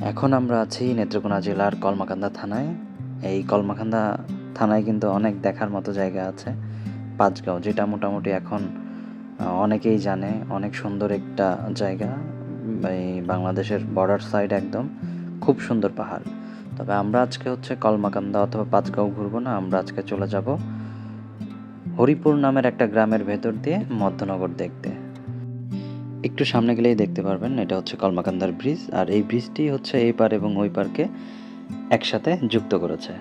এখন আমরা আছি নেত্রকোনা জেলার কলমাকান্দা থানায়। এই কলমাকান্দা থানায় কিন্তু অনেক দেখার মতো জায়গা আছে, পাঁচগাঁও, যেটা মোটামুটি এখন অনেকেই জানে, অনেক সুন্দর একটা জায়গা। এই বাংলাদেশের বর্ডার সাইড একদম, খুব সুন্দর পাহাড়। তবে আমরা আজকে হচ্ছে কলমাকান্দা অথবা পাঁচগাঁও ঘুরবো না, আমরা আজকে চলে যাব হরিপুর নামের একটা গ্রামের ভেতর দিয়ে মধ্যনগর দেখতে। একটু সামনে গেলেই দেখতে পারবেন, এটা হচ্ছে কলমাকান্দার ব্রিজ, আর এই ব্রিজটি হচ্ছে এই পার এবং ওই পারকে একসাথে যুক্ত করেছে।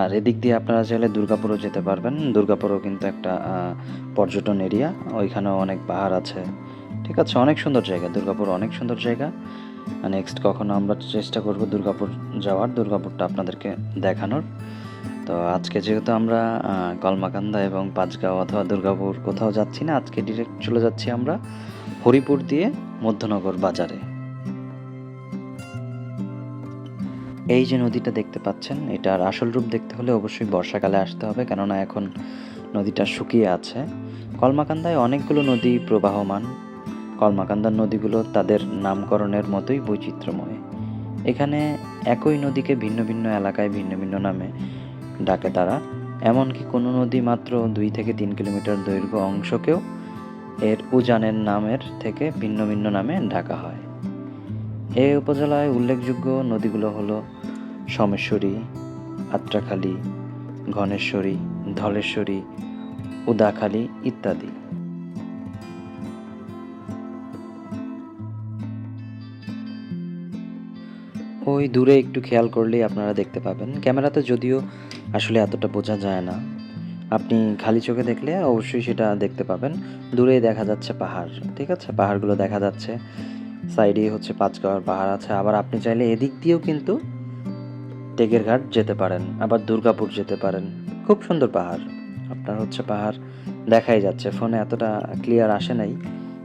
আর এদিক দিয়ে আপনারা চাইলে দুর্গাপুরও যেতে পারবেন, দুর্গাপুরও কিন্তু একটা পর্যটন এরিয়া, ওইখানেও অনেক পাহাড় আছে। ঠিক আছে, অনেক সুন্দর জায়গা, দুর্গাপুর অনেক সুন্দর জায়গা। নেক্সট কখনো আমরা চেষ্টা করব দুর্গাপুর যাওয়ার, দুর্গাপুরটা আপনাদেরকে দেখানোর। তো আজকে যেহেতু আমরা কলমাকান্দা এবং পাঁচগাঁও অথবা দুর্গাপুর কোথাও যাচ্ছি না, আজকে ডিরেক্ট চলে যাচ্ছি আমরা হরিপুর দিয়ে মধ্যনগর বাজারে। এই যে নদীটা দেখতে পাচ্ছেন, এটার আসল রূপ দেখতে হলে অবশ্যই বর্ষাকালে আসতে হবে, কেননা এখন নদীটা শুকিয়ে আছে। কলমাকান্দায় অনেকগুলো নদী প্রবাহমান। কলমাকান্দার নদীগুলো তাদের নামকরণের মতোই বৈচিত্র্যময়। এখানে একই নদীকে ভিন্ন ভিন্ন এলাকায় ভিন্ন ভিন্ন নামে ডাকে তারা। এমনকি কোনো নদী মাত্র দুই থেকে তিন কিলোমিটার দৈর্ঘ্য অংশকেও এর উজানের নামের থেকে ভিন্ন ভিন্ন নামে ডাকা হয়। এই উপজেলায় উল্লেখযোগ্য নদীগুলো হলো সমেশ্বরী, আত্রাখালী, ঘনেশ্বরী, ধলেশ্বরী, উদাখালী ইত্যাদি। ওই দূরে একটু খেয়াল করলেই আপনারা দেখতে পাবেন। ক্যামেরাতে যদিও আসলে এতটা বোঝা যায় না। আপনি খালি চোখে দেখলে অবশ্যই সেটা দেখতে পাবেন। দূরেই দেখা যাচ্ছে পাহাড়, ঠিক আছে? পাহাড়গুলো দেখা যাচ্ছে। সাইডেই হচ্ছে পাঁচগাঁওয়ার পাহাড় আছে। আবার আপনি চাইলে এদিক দিয়েও কিন্তু টেকের ঘাট যেতে পারেন, আবার দুর্গাপুর যেতে পারেন। খুব সুন্দর পাহাড়। আপনার হচ্ছে পাহাড় দেখাই যাচ্ছে। ফোনে এতটা ক্লিয়ার আসে নাই,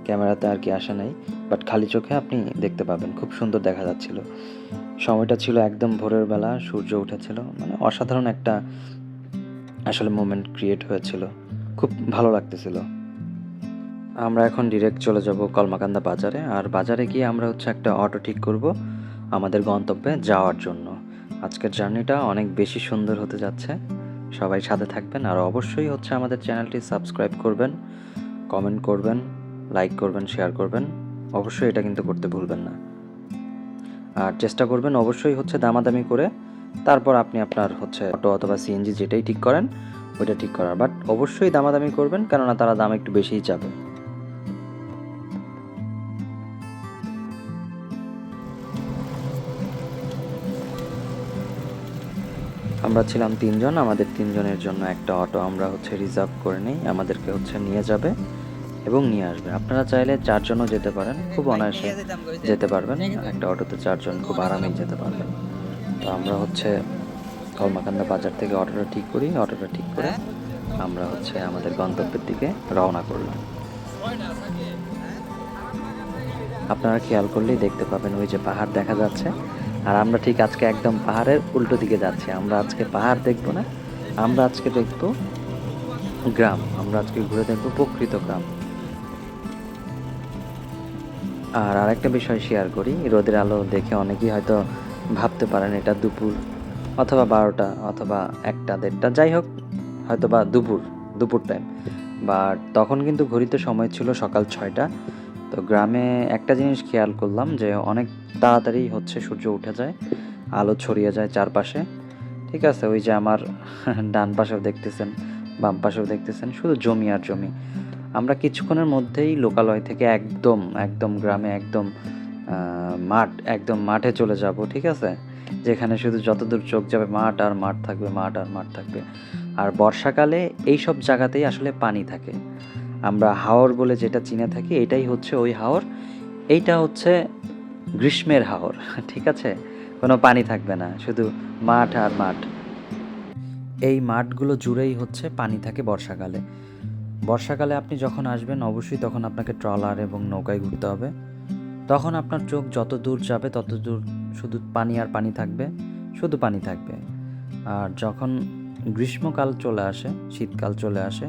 ক্যামেরাতে আর কি আসে নাই, বাট খালি চোখে আপনি দেখতে পাবেন। খুব সুন্দর দেখা যাচ্ছিল। সময়টা ছিল একদম ভোরের বেলা, সূর্য উঠেছিল। মানে অসাধারণ একটা আসলে মোমেন্ট ক্রিয়েট হয়েছিল। খুব ভালো লাগতেছিল। আমরা এখন ডিরেক্ট চলে যাব কলমাকান্দা বাজারে, আর বাজারে গিয়ে আমরা হচ্ছে একটা অটো ঠিক করব আমাদের গন্তব্যে যাওয়ার জন্য। আজকের জার্নিটা অনেক বেশি সুন্দর হতে যাচ্ছে। সবাই সাথে থাকবেন, আর অবশ্যই হচ্ছে আমাদের চ্যানেলটি সাবস্ক্রাইব করবেন কমেন্ট করবেন লাইক করবেন শেয়ার করবেন। অবশ্যই এটা কিন্তু করতে ভুলবেন না। আর চেষ্টা করবেন অবশ্যই হচ্ছে দামাদামি করে তারপর আপনি আপনার হচ্ছে অটো অথবা সিএনজি যেটাই ঠিক করেন ওইটা ঠিক করার। বাট অবশ্যই দামাদামি করবেন কেননা তারা দাম একটু বেশিই যাবে আমরা ছিলাম তিনজন আমাদের তিনজনের জন্য একটা অটো আমরা হচ্ছে রিজার্ভ করে নিই আমাদেরকে হচ্ছে নিয়ে যাবে এবং নিয়ে আসবে। আপনারা চাইলে চারজনও যেতে পারেন খুব অনায়াসে যেতে পারবেন একটা অটোতে চারজন খুব আরামেই যেতে পারবেন। তো আমরা হচ্ছে কলমাকান্দা বাজার থেকে অটোটা ঠিক করি অটোটা ঠিক করে আমরা হচ্ছে আমাদের গন্তব্যের দিকে রওনা করলাম। আপনারা খেয়াল করলেই দেখতে পাবেন ওই যে পাহাড় দেখা যাচ্ছে। আর আমরা ঠিক আজকে একদম পাহাড়ের উল্টো দিকে যাচ্ছি। আমরা আজকে পাহাড় দেখব না আমরা আজকে দেখব গ্রাম। আমরা আজকে ঘুরে দেখব প্রকৃত গ্রাম। আর আরেকটা বিষয় শেয়ার করি রোদের আলো দেখে অনেকেই হয়তো ভাবতে পারেন এটা দুপুর অথবা বারোটা অথবা একটা দেড়টা, যাই হোক, হয়তো বা দুপুর দুপুর টাইম বাট তখন কিন্তু ঘড়িতে সময় ছিল সকাল ছয়টা। তো গ্রামে একটা জিনিস খেয়াল করলাম যে অনেক তাড়াতাড়ি হচ্ছে সূর্য উঠে যায়, আলো ছড়িয়ে যায় চারপাশে। ঠিক আছে, ওই যে আমার ডান পাশেও দেখতেছেন, বাম পাশেও দেখতেছেন, শুধু জমি আর জমি। আমরা কিছুক্ষণের মধ্যেই লোকালয় থেকে একদম একদম গ্রামে একদম মাঠ, একদম মাঠে চলে যাব, ঠিক আছে? যেখানে শুধু যতদূর চোখ যাবে, মাঠ আর মাঠ থাকবে, মাঠ আর মাঠ থাকবে। আর বর্ষাকালে এই সব জায়গাতেই আসলে পানি থাকে। আমরা হাওর বলে যেটা চিনে থাকি, এটাই হচ্ছে ওই হাওর। এইটা হচ্ছে গ্রীষ্মের হাওর, ঠিক আছে? কোনো পানি থাকবে না, শুধু মাঠ আর মাঠ। এই মাঠগুলো জুড়েই হচ্ছে পানি থাকে বর্ষাকালে। বর্ষাকালে আপনি যখন আসবেন, অবশ্যই তখন আপনাকে ট্রলার এবং নৌকায় ঘুরতে হবে। তখন আপনার চোখ যত দূর যাবে, তত দূর শুধু পানি আর পানি থাকবে, শুধু পানি থাকবে। আর যখন গ্রীষ্মকাল চলে আসে, শীতকাল চলে আসে,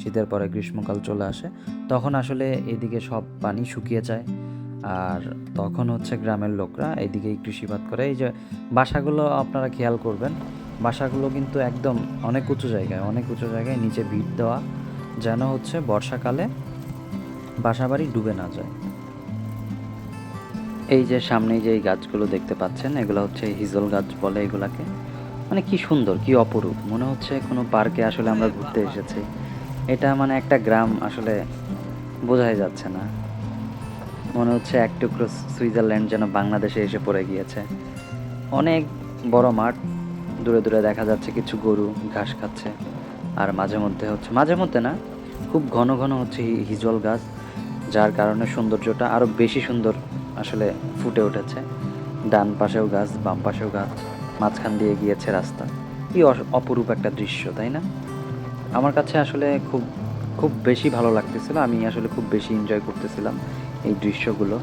শীতের পরে গ্রীষ্মকাল চলে আসে, তখন আসলে এদিকে সব পানি শুকিয়ে যায়। আর তখন হচ্ছে গ্রামের লোকরা এইদিকেই কৃষিপাত করে। এই যে বাসাগুলো আপনারা খেয়াল করবেন, বাসাগুলো কিন্তু একদম অনেক উঁচু জায়গায়, অনেক উঁচু জায়গায় নিচে ভিট দেওয়া, যেন হচ্ছে বর্ষাকালে বাসাবাড়ি ডুবে না যায়। এই যে সামনে যে এই গাছগুলো দেখতে পাচ্ছেন, এগুলো হচ্ছে হিজল গাছ বলে এগুলাকে। মানে কি সুন্দর, কি অপরূপ। মনে হচ্ছে কোনো পার্কে আসলে আমরা ঘুরতে এসেছি। এটা মানে একটা গ্রাম আসলে বোঝাই যাচ্ছে না। মনে হচ্ছে এক টুকরো সুইজারল্যান্ড যেন বাংলাদেশে এসে পড়ে গিয়েছে। অনেক বড় মাঠ, দূরে দূরে দেখা যাচ্ছে কিছু গরু ঘাস খাচ্ছে। আর মাঝে মধ্যে হচ্ছে, মাঝে মধ্যে না, খুব ঘন ঘন হচ্ছে হিজল গাছ, যার কারণে সৌন্দর্যটা আরও বেশি সুন্দর আসলে ফুটে উঠেছে। ডান পাশেও গাছ, বাম পাশেও গাছ, মাঝখান দিয়ে গিয়েছে রাস্তা। কি অপরূপ একটা দৃশ্য, তাই না? আমার কাছে আসলে খুব খুব বেশি ভালো লাগতেছিল। আমি আসলে খুব বেশি এনজয় করতেছিলাম এই দৃশ্যগুলো।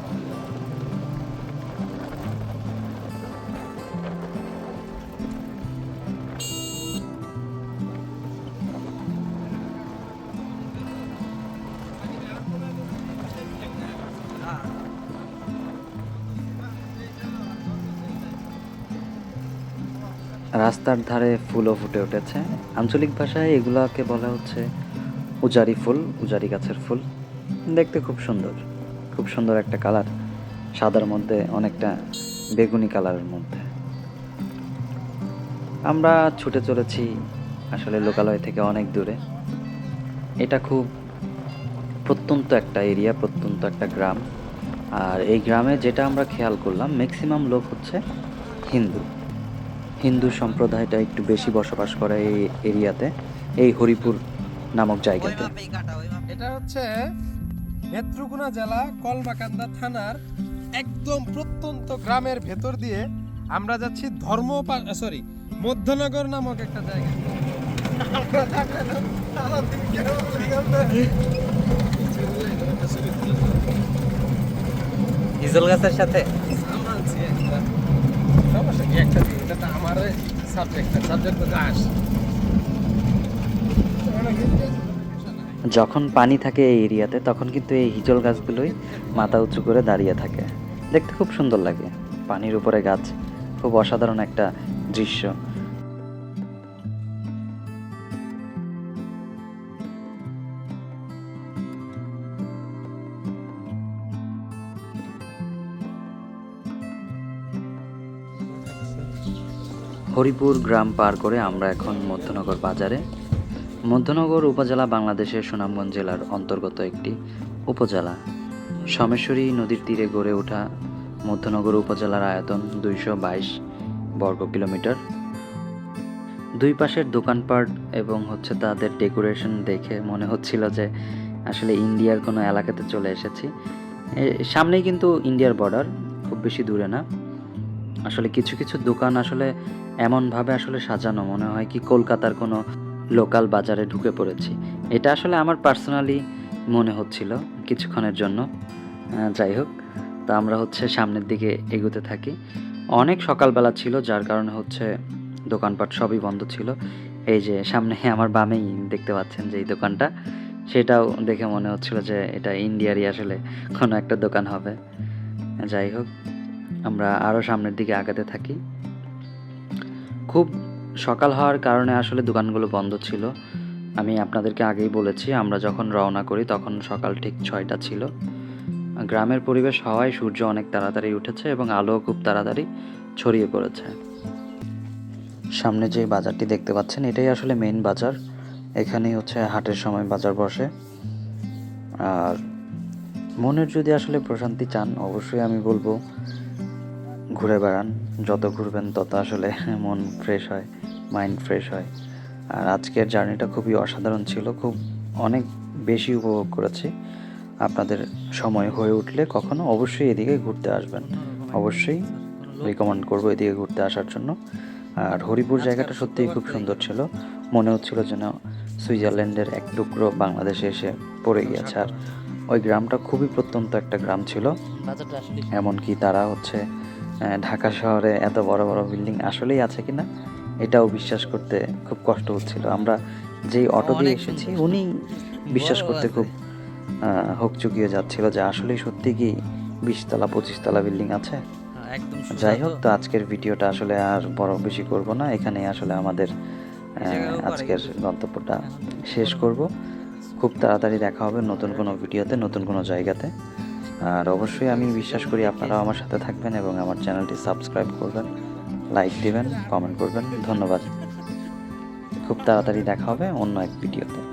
রাস্তার ধারে ফুলও ফুটে উঠেছে। আঞ্চলিক ভাষায় এগুলাকে বলা হচ্ছে উজারি ফুল, উজারি গাছের ফুল। দেখতে খুব সুন্দর খুব সুন্দর একটা কালার। সাদার মধ্যে অনেকটা বেগুনি কালারের মধ্যে। আমরা ছুটে চলেছি আসলে লোকালয় থেকে অনেক দূরে। এটা খুব প্রত্যন্ত একটা এরিয়া, প্রত্যন্ত একটা গ্রাম। আর এই গ্রামে যেটা আমরা খেয়াল করলাম ম্যাক্সিমাম লোক হচ্ছে হিন্দু। হিন্দু সম্প্রদায়টা একটু বেশি বসবাস করে এই এরিয়াতে এই হরিপুর নামক জায়গাতে। এটা হচ্ছে নেত্রকোনা জেলা কলবাকান্দা থানার একদম প্রত্যন্ত গ্রামের ভেতর দিয়ে আমরা যাচ্ছি ধর্ম সরি মধ্যনগর নামক একটা জায়গা গাছের সাথে? আমরা আছি একটা। সমস্যা কি? একটা দিন, এটা তো আমার সাবজেক্ট সাবজেক্ট তো ঘাস যখন পানি থাকে এই এরিয়াতে, তখন কিন্তু এই হিজল গাছগুলোই মাথা উঁচু করে দাঁড়িয়ে থাকে। দেখতে খুব সুন্দর লাগে। পানির উপরে গাছ, খুব অসাধারণ একটা দৃশ্য। হরিপুর গ্রাম পার করে আমরা এখন মধ্যনগর বাজারে। মধ্যনগর উপজেলা বাংলাদেশের সুনামগঞ্জ জেলার অন্তর্গত একটি উপজেলা। সোমেশ্বরী নদীর তীরে গড়ে ওঠা মধ্যনগর উপজেলার আয়তন দুইশো বাইশ বর্গ কিলোমিটার। দুই পাশের দোকানপাট এবং হচ্ছে তাদের ডেকোরেশন দেখে মনে হচ্ছিল যে আসলে ইন্ডিয়ার কোনো এলাকাতে চলে এসেছি। সামনেই কিন্তু ইন্ডিয়ার বর্ডার, খুব বেশি দূরে না। আসলে কিছু কিছু দোকান আসলে এমনভাবে আসলে সাজানো, মনে হয় কি কলকাতার কোনো লোকাল বাজারে ঢুকে পড়েছি। এটা আসলে আমার পার্সোনালি মনে হচ্ছিল কিছুক্ষণের জন্য। যাই হোক, তা আমরা হচ্ছে সামনের দিকে এগোতে থাকি। অনেক সকালবেলা ছিল, যার কারণে হচ্ছে দোকানপাট সবই বন্ধ ছিল। এই যে সামনে আমার বামেই দেখতে পাচ্ছেন যে এই দোকানটা, সেটাও দেখে মনে হচ্ছিল যে এটা ইন্ডিয়ারই আসলে কোনো একটা দোকান হবে। যাই হোক আমরা আরও সামনের দিকে আগাতে থাকি। খুব সকাল হওয়ার কারণে আসলে দোকানগুলো বন্ধ ছিল। আমি আপনাদেরকে আগেই বলেছি, আমরা যখন রওনা করি তখন সকাল ঠিক ছয়টা ছিল। গ্রামের পরিবেশ হওয়ায় সূর্য অনেক তাড়াতাড়ি উঠেছে এবং আলো খুব তাড়াতাড়ি ছড়িয়ে পড়েছে। সামনে যে বাজারটি দেখতে পাচ্ছেন, এটাই আসলে মেন বাজার। এখানেই হচ্ছে হাটের সময় বাজার বসে। আর মনের যদি আসলে প্রশান্তি চান, অবশ্যই আমি বলব ঘুরে বেড়ান। যত ঘুরবেন তত আসলে মন ফ্রেশ হয় মাইন্ড ফ্রেশ হয়। আর আজকের জার্নিটা খুবই অসাধারণ ছিল, খুব অনেক বেশি উপভোগ করেছি। আপনাদের সময় হয়ে উঠলে কখনো অবশ্যই এদিকে ঘুরতে আসবেন। অবশ্যই রিকমেন্ড করব এদিকে ঘুরতে আসার জন্য। আর হরিপুর জায়গাটা সত্যিই খুব সুন্দর ছিল। মনে হচ্ছিল যেন সুইজারল্যান্ডের এক টুকরো বাংলাদেশে এসে পড়ে গিয়েছে। আর ওই গ্রামটা খুবই প্রত্যন্ত একটা গ্রাম ছিল। এমনকি তারা হচ্ছে ঢাকা শহরে এত বড় বড় বিল্ডিং আসলেই আছে কিনা এটাও বিশ্বাস করতে খুব কষ্ট হচ্ছিল। আমরা যেই অটো দিয়ে এসেছি উনি বিশ্বাস করতে খুব হোক চুকিয়ে যাচ্ছিল যে আসলে সত্যি কি বিশতলা পঁচিশতলা বিল্ডিং আছে? হ্যাঁ, যাই হোক তো। আজকের ভিডিওটা আসলে আর বড় বেশি করব না এখানে আসলে আমাদের আজকের গন্তব্যটা শেষ করব। খুব তাড়াতাড়ি দেখা হবে নতুন কোনো ভিডিওতে নতুন কোনো জায়গাতে। আর অবশ্যই আমি বিশ্বাস করি আপনারাও আমার সাথে থাকবেন এবং আমার চ্যানেলটি সাবস্ক্রাইব করবেন, লাইক দিবেন, কমেন্ট করবেন। ধন্যবাদ। খুব তাড়াতাড়ি দেখা হবে অন্য এক ভিডিওতে।